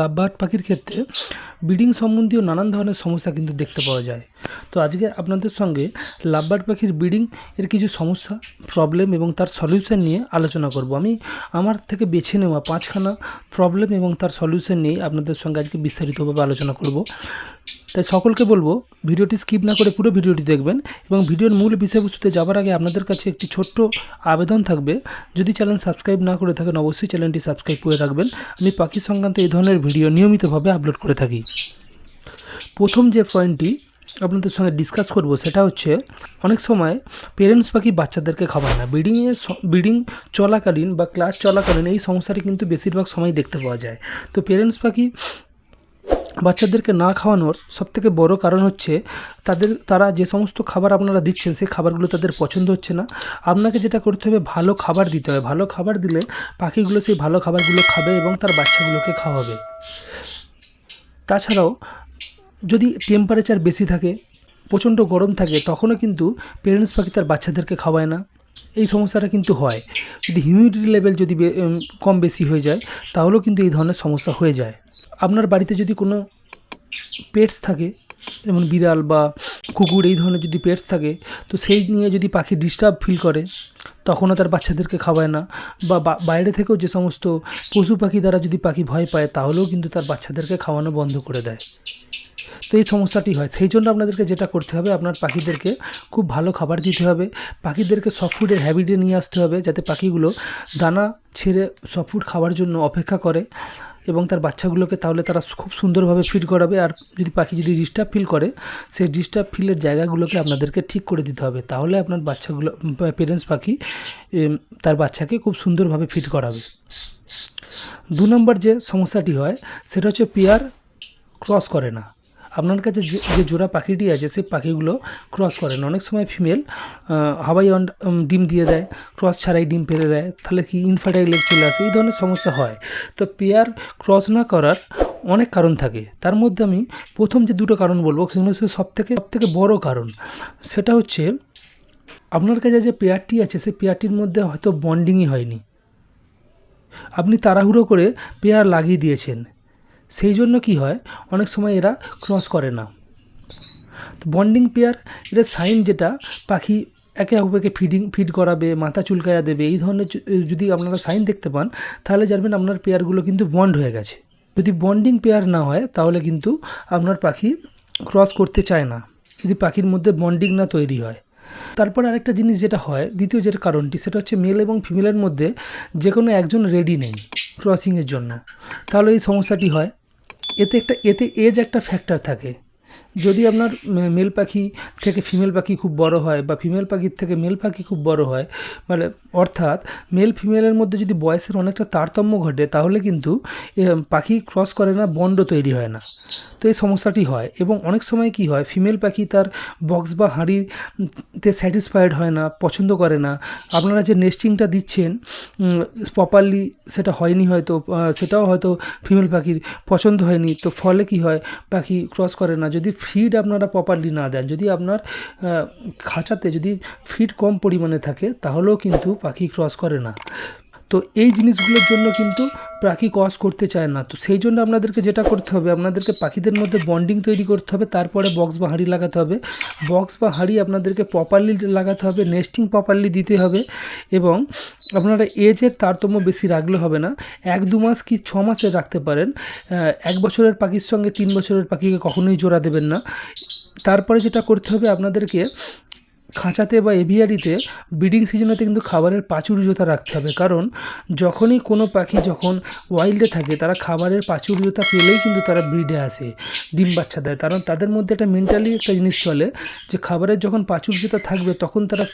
Lovebird পাখির ক্ষেত্রে breeding সম্বন্ধীয় নানান ধরনের সমস্যা কিন্তু দেখতে পাওয়া যায়। তো আজকে আপনাদের সঙ্গে লাভবার্ড পাখির ব্রিডিং এর কিছু সমস্যা প্রবলেম এবং তার সলিউশন নিয়ে আলোচনা করব। আমি আমার থেকে বেছে নেওয়া পাঁচখানা প্রবলেম এবং তার সলিউশন নিয়ে আপনাদের সঙ্গে আজকে বিস্তারিতভাবে আলোচনা করব। তাই সকলকে বলব, ভিডিওটি স্কিপ না করে পুরো ভিডিওটি দেখবেন এবং ভিডিওর মূল বিষয়বস্তুতে যাওয়ার আগে আপনাদের কাছে একটি ছোট্ট আবেদন থাকবে। যদি চ্যানেল সাবস্ক্রাইব না করে থাকেন, অবশ্যই চ্যানেলটি সাবস্ক্রাইব করে রাখবেন। আমি পাখি সংক্রান্ত এই ধরনের ভিডিও নিয়মিতভাবে আপলোড করে থাকি। প্রথম যে পয়েন্টটি আপনাদের সঙ্গে ডিসকাস করব, সেটা হচ্ছে অনেক সময় পেরেন্টস পাখি বাচ্চাদেরকে খাওয়ায় না। ব্রিডিংয়ে ব্রিডিং চলাকালীন বা ক্লাস চলাকালীন এই সমস্যাটি কিন্তু বেশিরভাগ সময় দেখতে পাওয়া যায়। তো পেরেন্টস পাখি বাচ্চাদেরকে না খাওয়ানোর সবথেকে বড় কারণ হচ্ছে তাদের, তারা যে সমস্ত খাবার আপনারা দিচ্ছেন, সেই খাবারগুলো তাদের পছন্দ হচ্ছে না। আপনাকে যেটা করতে হবে, ভালো খাবার দিতে হবে। ভালো খাবার দিলে পাখিগুলো সেই ভালো খাবারগুলো খাবে এবং তার বাচ্চাগুলোকে খাওয়াবে। তাছাড়াও যদি টেম্পারেচার বেশি থাকে, প্রচণ্ড গরম থাকে, তখনও কিন্তু পেরেন্টস পাখি তার বাচ্চাদেরকে খাওয়ায় না। এই সমস্যাটা কিন্তু হয়। যদি হিউমিডিটি লেভেল যদি কম বেশি হয়ে যায়, তাহলেও কিন্তু এই ধরনের সমস্যা হয়ে যায়। আপনার বাড়িতে যদি কোনো পেটস থাকে, যেমন বিড়াল বা কুকুর, এই ধরনের যদি পেটস থাকে, তো সেই নিয়ে যদি পাখি ডিস্টার্ব ফিল করে, তখনও তার বাচ্চাদেরকে খাওয়ায় না। বা- বাইরে থেকেও যে সমস্ত পশু পাখি দ্বারা যদি পাখি ভয় পায়, তাহলেও কিন্তু তার বাচ্চাদেরকে খাওয়ানো বন্ধ করে দেয়। তো এই সমস্যাটি হয়। সেই জন্য আপনাদেরকে যেটা করতে হবে, আপনার পাখিদেরকে খুব ভালো খাবার দিতে হবে। পাখিদেরকে সফট ফুডের হ্যাবিটে নিয়ে আসতে হবে যাতে পাখিগুলো দানা ছেড়ে সফট ফুড খাওয়ার জন্য অপেক্ষা করে এবং তার বাচ্চাগুলোকে তাহলে তারা খুব সুন্দরভাবে ফিড করাবে। আর যদি পাখি যদি ডিস্টার্ব ফিল করে, সেই ডিস্টার্ব ফিলের জায়গাগুলোকে আপনাদেরকে ঠিক করে দিতে হবে। তাহলে আপনার বাচ্চাগুলো পেরেন্টস পাখি তার বাচ্চাকে খুব সুন্দরভাবে ফিড করাবে। দু নম্বর যে সমস্যাটি হয়, সেটা হচ্ছে পেয়ার ক্রস করে না। আপনার কাছে যে জোড়া পাখিটি আছে, সেই পাখিগুলো ক্রস করে না অনেক সময় ফিমেল হাওয়াই ডিম দিয়ে দেয় ক্রস ছাড়াই ডিম ফেলে দেয়। তাহলে কি ইনফার্টাইল লেগ চলে আসে? এই ধরনের সমস্যা হয়। তো পেয়ার ক্রস না করার অনেক কারণ থাকে। তার মধ্যে আমি প্রথম যে দুটো কারণ বলব, সেগুলো হচ্ছে সব থেকে সব থেকে বড়ো কারণ। সেটা হচ্ছে, আপনার কাছে যে পেয়ারটি আছে, সেই পেয়ারটির মধ্যে হয়তো বন্ডিংই হয়নি। আপনি তাড়াহুড়ো করে পেয়ার লাগিয়ে দিয়েছেন। সেই জন্য কি হয়? অনেক সময় এরা ক্রস করে না। তো বন্ডিং পেয়ার এটা সাইন যেটা, পাখি একে অপরকে ফিডিং ফিড করাবে, মাথা চুলকায়া দেবে, এই ধরনের যদি আপনারা সাইন দেখতে পান, তাহলে জানবেন আপনার পেয়ারগুলো কিন্তু বন্ড হয়ে গেছে। যদি বন্ডিং পেয়ার না হয়, তাহলে কিন্তু আপনার পাখি ক্রস করতে চায় না। যদি পাখির মধ্যে বন্ডিং না তৈরি হয়। তারপর আরেকটা জিনিস যেটা হয়, দ্বিতীয় যেটা কারণটি, সেটা হচ্ছে মেল এবং ফিমেলের মধ্যে যে কোনো একজন রেডি নেই। ক্রসিংয়ের জন্য। তাহলে এই সমস্যাটি হয়। এতে একটা, এতে এজ একটা ফ্যাক্টর থাকে। যদি আপনার মেল পাখি থেকে ফিমেল পাখি খুব বড় হয় বা ফিমেল পাখির থেকে মেল পাখি খুব বড় হয় মানে অর্থাৎ মেল ফিমেলের মধ্যে যদি বয়সের অনেকটা তারতম্য ঘটে, তাহলে কিন্তু পাখি ক্রস করে না, বন্ড তৈরি হয় না। তো এই সমস্যাটি হয় এবং অনেক সময় কি হয় ফিমেল পাখি তার বক্স বা হাঁড়িতে স্যাটিসফাইড হয় না, পছন্দ করে না। আপনারা যে নেস্টিংটা দিচ্ছেন প্রপারলি সেটা হয়নি হয়তো সেটাও হয়তো ফিমেল পাখির পছন্দ হয়নি। তো ফলে কি হয়, পাখি ক্রস করে না। যদি ফিড আপনারা প্রপারলি না দেন, যদি আপনার খাঁচাতে যদি ফিড কম পরিমাণে থাকে, তাহলেও কিন্তু পাখি ক্রস করে না। তো এই জিনিসগুলোর জন্য কিন্তু পাখি কস করতে চায় না। তো সেই জন্য আপনাদেরকে যেটা করতে হবে, আপনাদেরকে পাখিদের মধ্যে বন্ডিং তৈরি করতে হবে, তারপরে বক্স বা হাঁড়ি লাগাতে হবে। বক্স বা হাঁড়ি আপনাদেরকে প্রপারলি লাগাতে হবে নেস্টিং প্রপারলি দিতে হবে এবং আপনারা এজের তারতম্য বেশি রাখলে হবে না। এক, দু মাস কি ছ মাসে রাখতে পারেন। এক বছরের পাখির সঙ্গে তিন বছরের পাখিকে কখনোই জোড়া দেবেন না। তারপরে যেটা করতে হবে আপনাদেরকে খাঁচাতে বা এভিয়ারিতে ব্রিডিং সিজনেতে কিন্তু খাবারের প্রাচুর্যতা রাখতে হবে। কারণ যখনই কোনো পাখি যখন ওয়াইল্ডে থাকে, তারা খাবারের প্রাচুর্যতা পেলেই কিন্তু তারা ব্রিডে আসে, ডিম বাচ্চা দেয়। কারণ তাদের মধ্যে একটা মেন্টালি একটা জিনিস চলে যে খাবারের যখন প্রাচুর্যতা থাকবে, তখন তারা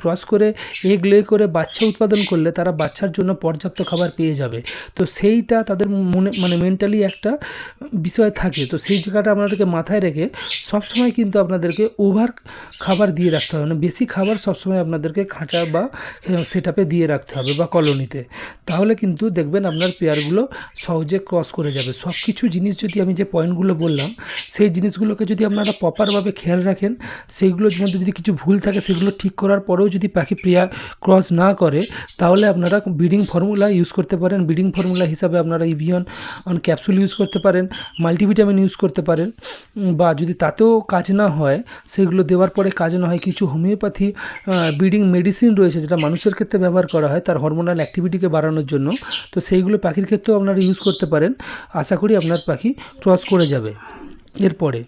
ক্রস করে, এগ লে করে বাচ্চা উৎপাদন করলে তারা বাচ্চার জন্য পর্যাপ্ত খাবার পেয়ে যাবে। তো সেইটা তাদের মনে মানে মেন্টালি একটা বিষয় থাকে। তো সেই জায়গাটা আপনাদেরকে মাথায় রেখে সবসময় কিন্তু আপনাদেরকে ওভার খাবার দিয়ে রাখতে হবে। হবে না বেশি খাবার সবসময় আপনাদেরকে খাঁচা বা সেট দিয়ে রাখতে হবে বা কলোনিতে। তাহলে কিন্তু দেখবেন আপনার পেয়ারগুলো সহজে ক্রস করে যাবে। সব কিছু জিনিস যদি আমি যে পয়েন্টগুলো বললাম, সেই জিনিসগুলোকে যদি আপনারা প্রপারভাবে খেয়াল রাখেন, সেইগুলোর মধ্যে যদি কিছু ভুল থাকে, সেগুলো ঠিক করার পরেও যদি পাখি পেয়ার ক্রস না করে, তাহলে আপনারা ব্রিডিং ফর্মুলা ইউজ করতে পারেন। ব্রিডিং ফর্মুলা হিসাবে আপনারা ইভিয়ন অন ক্যাপসুল ইউজ করতে পারেন মাল্টিভিটামিন ইউজ করতে পারেন, বা যদি তাতেও কাজ না হয়, সেগুলো দেওয়ার পরে কাজ না হয়, কিছু হোমিওপ্যাথি ব্রিডিং মেডিসিন রয়েছে যেটা মানুষের ক্ষেত্রে ব্যবহার করা হয়, তার হরমোনাল অ্যাক্টিভিটিকে বাড়ানোর জন্য। তো সেইগুলো পাখির ক্ষেত্রেও আপনারা ইউজ করতে পারেন। আশা করি আপনার পাখি ক্রস করে যাবে। এরপরে,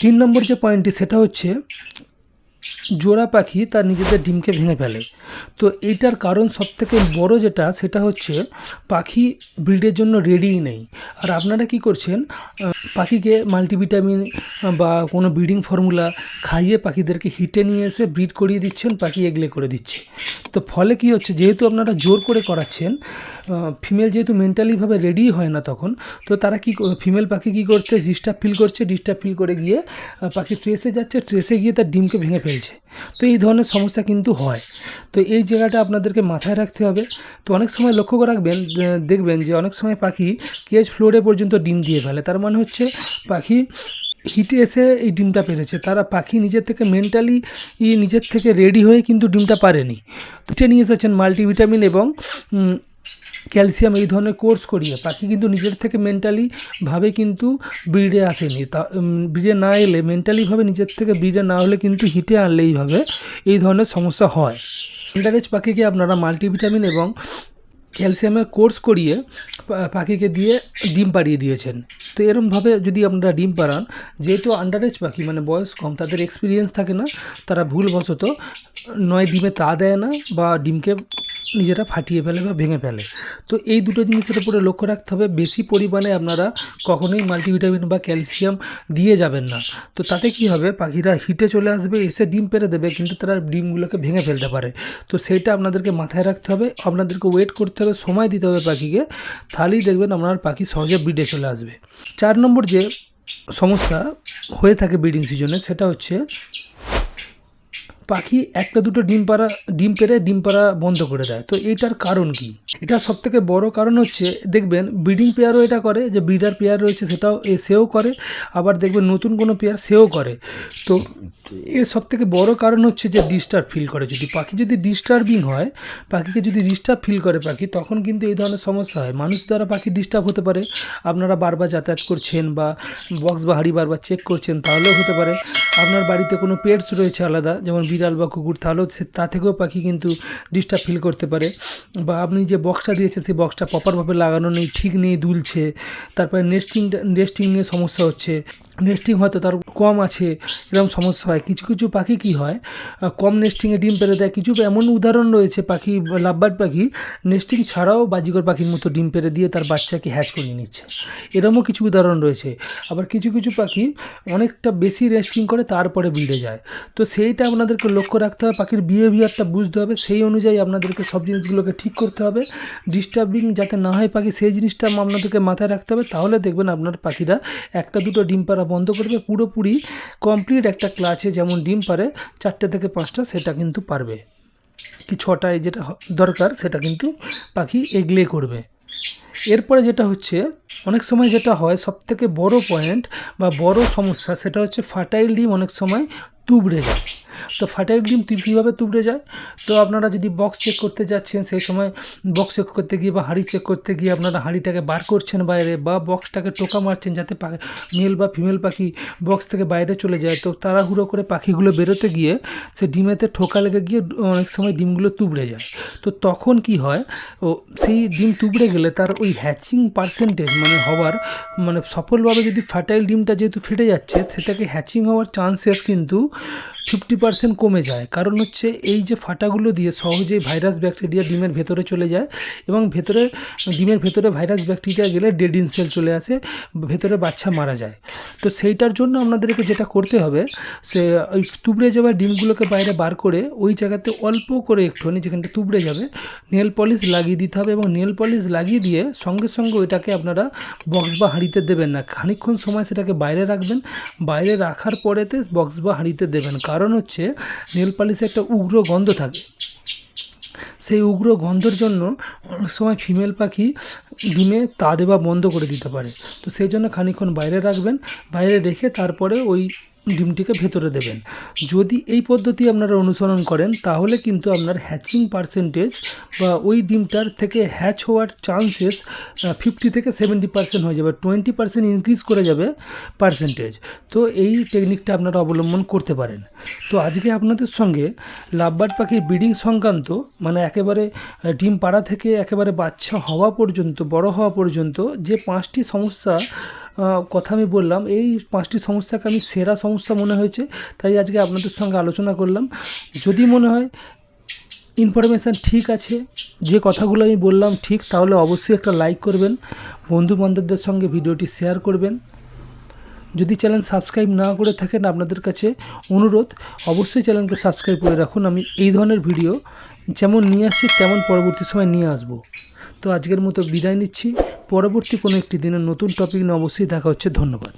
তিন নম্বর যে পয়েন্টটি সেটা হচ্ছে, জোড়া পাখি তার নিজেদের ডিমকে ভেঙে ফেলে। তো এইটার কারণ সবথেকে বড় যেটা, সেটা হচ্ছে পাখি ব্রিডের জন্য রেডিই নেই। আর আপনারা কি করছেন পাখিকে মাল্টিভিটামিন বা কোনো ব্রিডিং ফর্মুলা খাইয়ে পাখিদেরকে হিটে নিয়ে এসে ব্রিড করিয়ে দিচ্ছেন, পাখি এগলে করে দিচ্ছে। তো ফলে কি হচ্ছে, যেহেতু আপনারা জোর করে করাচ্ছেন ফিমেল যেহেতু মেন্টালিভাবে রেডি হয় না তখন, তো তারা কি ফিমেল পাখি কি করছে ডিস্টার্ব ফিল করছে ডিস্টার্ব ফিল করে গিয়ে পাখি ট্রেসে যাচ্ছে ট্রেসে গিয়ে তার ডিমকে ভেঙে ফেলছে। তো এই ধরনের সমস্যা কিন্তু হয়। তো এই জায়গাটা আপনাদেরকে মাথায় রাখতে হবে। তো অনেক সময় লক্ষ্য করে রাখবেন দেখবেন যে অনেক সময় পাখি কেজ ফ্লোরে পর্যন্ত ডিম দিয়ে ফেলে। তার মানে হচ্ছে পাখি হিটে এসে এই ডিমটা পেরেছে। তারা পাখি নিজের থেকে মেন্টালি নিজের থেকে রেডি হয়ে কিন্তু ডিমটা পারেনি। উঠে নিয়ে এসেছেন মাল্টিভিটামিন এবং ক্যালসিয়াম, এই ধরনের কোর্স করিয়ে পাখি কিন্তু নিজের থেকে মেন্টালি ভাবে কিন্তু ব্রিডে আসেনি। তা ব্রিডে না এলে মেন্টালিভাবে নিজের থেকে ব্রিডে না হলে কিন্তু হিটে আনলে এইভাবে এই ধরনের সমস্যা হয়। আন্ডারেজ পাখিকে আপনারা মাল্টিভিটামিন এবং ক্যালসিয়ামের কোর্স করিয়ে পাখিকে দিয়ে ডিম পাড়িয়ে দিয়েছেন। তো এরমভাবে যদি আপনারা ডিম পাড়ান, যেহেতু আন্ডারেজ পাখি মানে বয়স কম, তাদের এক্সপিরিয়েন্স থাকে না, তারা ভুলবশত নয় ডিমে তা দেয় না বা ডিমকে নিজেরা ফাটিয়ে ফেলে বা ভেঙে ফেলে। তো এই দুটো জিনিসের উপরে লক্ষ্য রাখতে হবে, বেশি পরিমাণে আপনারা কখনোই মাল্টিভিটামিন বা ক্যালসিয়াম দিয়ে যাবেন না। তো তাতে কি হবে, পাখিরা হিটে চলে আসবে, এসে ডিম পেরে দেবে, কিন্তু তারা ডিমগুলোকে ভেঙে ফেলতে পারে। তো সেইটা আপনাদেরকে মাথায় রাখতে হবে, আপনাদেরকে ওয়েট করতে হবে, সময় দিতে হবে পাখিকে, তাহলেই দেখবেন আপনার পাখি সহজে ব্রিডে চলে আসবে। চার নম্বর যে সমস্যা হয়ে থাকে ব্রিডিং সিজনে সেটা হচ্ছে পাখি একটা দুটো ডিম পাড়া, ডিম পেড়ে ডিম পাড়া বন্ধ করে দেয়। তো এইটার কারণ কি? এটা সব থেকে বড় কারণ হচ্ছে, দেখবেন, ব্রিডিং পেয়ারও এটা করে, যে ব্রিডার পেয়ার রয়েছে সেটাও সেও করে, আবার দেখবেন নতুন কোনো পেয়ার সেও করে। তো এর সব থেকে বড় কারণ হচ্ছে যে ডিস্টার্ব ফিল করে। যদি পাখি যদি ডিস্টার্বিং হয়, পাখিকে যদি ডিস্টার্ব ফিল করে পাখি, তখন কিন্তু এই ধরনের সমস্যা হয়। মানুষ দ্বারা পাখি ডিস্টার্ব হতে পারে। আপনারা বারবার যাতায়াত করছেন বা বক্স বা হাঁড়ি বারবার চেক করছেন, তাহলেও হতে পারে। আপনার বাড়িতে কোনো পেটস রয়েছে আলাদা, যেমন বা কুকুর, তাহলেও তা থেকেও পাখি কিন্তু ডিস্টার্ব ফিল করতে পারে। বা আপনি যে বক্সটা দিয়েছেন, সেই বক্সটা প্রপারভাবে লাগানো নেই, ঠিক নেই, দুলছে। তারপরে নেস্টিং নেস্টিং নিয়ে সমস্যা হচ্ছে। নেস্টিং হয়তো তার কম আছে, এরকম সমস্যা হয়। কিছু কিছু পাখি কি হয় কম নেস্টিংয়ে ডিম পেরে দেয়। কিছু এমন উদাহরণ রয়েছে, পাখি, লাভবার্ড পাখি নেস্টিং ছাড়াও বাজিকর পাখির মতো ডিম পেরে দিয়ে তার বাচ্চাকে হ্যাচ করিয়ে নিচ্ছে। এরমও কিছু উদাহরণ রয়েছে। আবার কিছু কিছু পাখি অনেকটা বেশি রেস্টিং করে, তারপরে বিড়ে যায়। তো সেইটা আপনাদেরকে লক্ষ্য রাখতে হবে। পাখির বিহেভিয়ারটা বুঝতে হবে। সেই অনুযায়ী আপনাদেরকে সব জিনিসগুলোকে ঠিক করতে হবে। ডিস্টার্বিং যাতে না হয় পাখি, সেই জিনিসটা আপনাদেরকে মাথায় রাখতে হবে। তাহলে দেখবেন আপনার পাখিরা একটা দুটো ডিম পাড়া বন্ধ করবে পুরোপুরি কমপ্লিট একটা ক্লাচে যেমন ডিম পারে, চারটে থেকে পাঁচটা সেটা কিন্তু পারবে। কি ছটায় যেটা দরকার সেটা কিন্তু পাখি এগলে করবে। এরপরে যেটা হচ্ছে, অনেক সময় যেটা হয়, সবথেকে বড় পয়েন্ট বা বড় সমস্যা সেটা হচ্ছে ফার্টাইল ডিম অনেক সময় তুবড়ে যায়। তো ফার্টাইল ডিম কীভাবে তুবড়ে যায়? তো আপনারা যদি বক্স চেক করতে যাচ্ছেন, সেই সময় বক্স চেক করতে গিয়ে বা হাঁড়ি চেক করতে গিয়ে আপনারা হাঁড়িটাকে বার করছেন বাইরে বা বক্সটাকে টোকা মারছেন যাতে মেল বা ফিমেল পাখি বক্স থেকে বাইরে চলে যায়। তো তাড়াহুড়ো করে পাখিগুলো বেরোতে গিয়ে সে ডিমেতে ঠোকা লেগে গিয়ে অনেক সময় ডিমগুলো তুবড়ে যায়। তো তখন কি হয়, ও সেই ডিম তুবড়ে গেলে তার ওই হ্যাচিং পার্সেন্টেজ মানে হওয়ার মানে সফলভাবে যদি ফার্টাইল ডিমটা যেহেতু ফেটে যাচ্ছে, সেটাকে হ্যাচিং হওয়ার চান্সেস কিন্তু ফিফটি পার্সেন্ট কমে যায়। কারণ হচ্ছে এই যে ফাটাগুলো দিয়ে সহজেই ভাইরাস ব্যাকটেরিয়া ডিমের ভেতরে চলে যায় এবং ভেতরে, ডিমের ভেতরে ভাইরাস ব্যাকটেরিয়া গেলে ডেড ইন সেল চলে আসে, ভেতরে বাচ্চা মারা যায়। তো সেইটার জন্য আপনাদেরকে যেটা করতে হবে, সে ওই তুবড়ে যাওয়া ডিমগুলোকে বাইরে বার করে ওই জায়গাতে অল্প করে একটুখানি যেখানটা তুবড়ে যাবে, নেল পলিশ লাগিয়ে দিতে হবে এবং নেল পলিশ লাগিয়ে দিয়ে সঙ্গে সঙ্গে ওইটাকে আপনারা বক্স বা হাঁড়িতে দেবেন না। খানিকক্ষণ সময় সেটাকে বাইরে রাখবেন। বাইরে রাখার পরেতে বক্স বা হাঁড়িতে দেবেন। কারণ হচ্ছে নেল পালিশে একটা উগ্র গন্ধ থাকে। সেই উগ্র গন্ধের জন্য অনেক সময় ফিমেল পাখি ডিমে তা দেওয়া বন্ধ করে দিতে পারে। তো সেই জন্য খানিক্ষণ বাইরে রাখবেন। বাইরে রেখে তারপরে ওই ডিমটিকে ভেতরে দেবেন। যদি এই পদ্ধতি আপনারা অনুসরণ করেন, তাহলে কিন্তু আপনার হ্যাচিং পার্সেন্টেজ বা ওই ডিমটার থেকে হ্যাচ হওয়ার চান্সেস ফিফটি থেকে সেভেন্টি পার্সেন্ট হয়ে যাবে টোয়েন্টি পার্সেন্ট ইনক্রিজ করে যাবে পার্সেন্টেজ তো এই টেকনিকটা আপনারা অবলম্বন করতে পারেন। তো আজকে আপনাদের সঙ্গে লাভবার্ড পাখির ব্রিডিং সংক্রান্ত মানে একেবারে ডিম পাড়া থেকে একেবারে বাচ্চা হওয়া পর্যন্ত, বড় হওয়া পর্যন্ত যে পাঁচটি সমস্যা কথা আমি বললাম। এই পাঁচটি সমস্যাকে আমি সেরা সমস্যা মনে হয়েছে, তাই আজকে আপনাদের সঙ্গে আলোচনা করলাম। যদি মনে হয় ইনফরমেশান ঠিক আছে, যে কথাগুলো আমি বললাম ঠিক, তাহলে অবশ্যই একটা লাইক করবেন বন্ধু বান্ধবদের সঙ্গে ভিডিওটি শেয়ার করবেন। যদি চ্যানেল সাবস্ক্রাইব না করে থাকেন, আপনাদের কাছে অনুরোধ, অবশ্যই চ্যানেলকে সাবস্ক্রাইব করে রাখুন। আমি এই ধরনের ভিডিও যেমন নিয়ে আসছি, তেমন পরবর্তী সময় নিয়ে আসব। তো আজকের মতো বিদায় নিচ্ছি। পরবর্তী কোনো একটি দিনের নতুন টপিক নিয়ে অবশ্যই দেখা হচ্ছে। ধন্যবাদ।